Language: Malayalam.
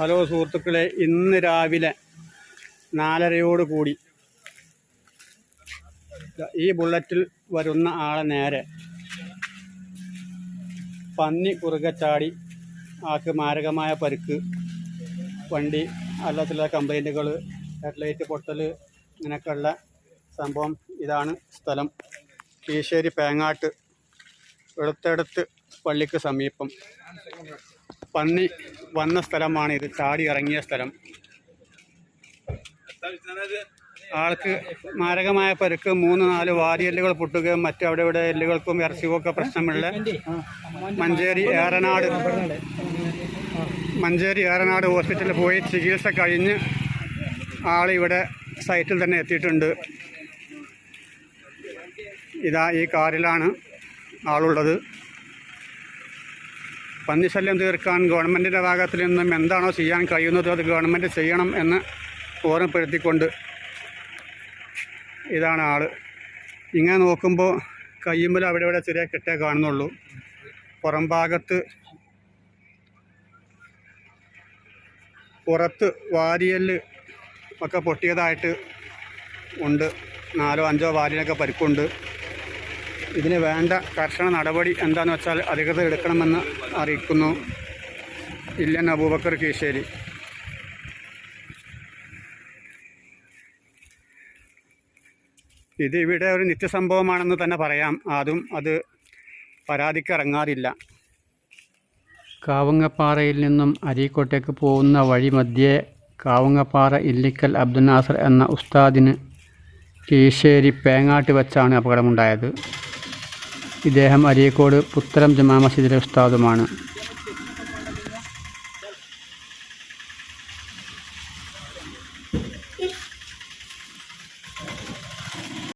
ഹലോ സുഹൃത്തുക്കളെ ഇന്ന് രാവിലെ നാലരയോട് കൂടി ഈ ബുള്ളറ്റിൽ വരുന്ന ആളെ നേരെ പന്നി കുറുകെ ചാടി ആൾക്ക് മാരകമായ പരുക്ക് വണ്ടി അല്ലാത്തുള്ള കംപ്ലൈന്റുകൾ ഹെഡ്ലൈറ്റ് പൊട്ടൽ ഇങ്ങനെയൊക്കെയുള്ള സംഭവം ഇതാണ് സ്ഥലം. കീശ്ശേരി പേങ്ങാട്ട് എടുത്തെടുത്ത് പള്ളിക്ക് സമീപം. പന്നി വന്ന സ്ഥലമാണ് ഇത്. ചാടി ഇറങ്ങിയ സ്ഥലം. ആൾക്ക് മാരകമായ പരുക്ക് മൂന്ന് നാല് വാരിയെല്ലുകൾ പൊട്ടുകയും മറ്റു അവിടെ ഇവിടെ എല്ലുകൾക്കും ഇറച്ചികൾക്കും പ്രശ്നമുള്ള മഞ്ചേരി ഏറനാട് മഞ്ചേരി ഏറനാട് ഹോസ്പിറ്റലിൽ പോയി ചികിത്സ കഴിഞ്ഞ് ആളിവിടെ സൈറ്റിൽ തന്നെ എത്തിയിട്ടുണ്ട്. ഇതാ ഈ കാറിലാണ് ആളുള്ളത്. പന്നിശല്യം തീർക്കാൻ ഗവൺമെന്റിന്റെ ഭാഗത്തിൽ നിന്നും എന്താണോ ചെയ്യാൻ കഴിയുന്നത് അത് ഗവൺമെന്റ് ചെയ്യണം എന്ന് ഓർമ്മപ്പെടുത്തിക്കൊണ്ട് ഇതാണ് ആൾ. ഇങ്ങനെ നോക്കുമ്പോൾ കയ്യുമ്പോൾ അവിടെ ഇവിടെ ചെറിയ കെട്ടേ കാണുന്നുള്ളൂ. പുറം ഭാഗത്ത് പുറത്ത് വാരിയൽ ഒക്കെ പൊട്ടിയതായിട്ട് ഉണ്ട്. നാലോ അഞ്ചോ വാരിനൊക്കെ പരിക്കുണ്ട് ഇതിന് വേണ്ട കർശന നടപടി എന്താണെന്ന് വെച്ചാൽ അധികൃതർ എടുക്കണമെന്ന് അറിയിക്കുന്നു. ഇല്ലൻ അബൂബക്കർ കീശ്ശേരി ഇത് ഇവിടെ ഒരു നിത്യസംഭവമാണെന്ന് തന്നെ പറയാം. ആദ്യം അത് പരാതിക്കിറങ്ങാറില്ല. കാവുങ്ങപ്പാറയിൽ നിന്നും അരീക്കോട്ടേക്ക് പോകുന്ന വഴി മധ്യേ കാവുങ്ങപ്പാറ ഇല്ലിക്കൽ അബ്ദുൽ നാസർ എന്ന ഉസ്താദിന് കീശ്ശേരി പേങ്ങാട്ട് വെച്ചാണ് അപകടമുണ്ടായത്. ഇദ്ദേഹം അരീക്കോട് പുത്തരം ജമാ മസ്ജിദിലെ ഉസ്താദുമാണ്.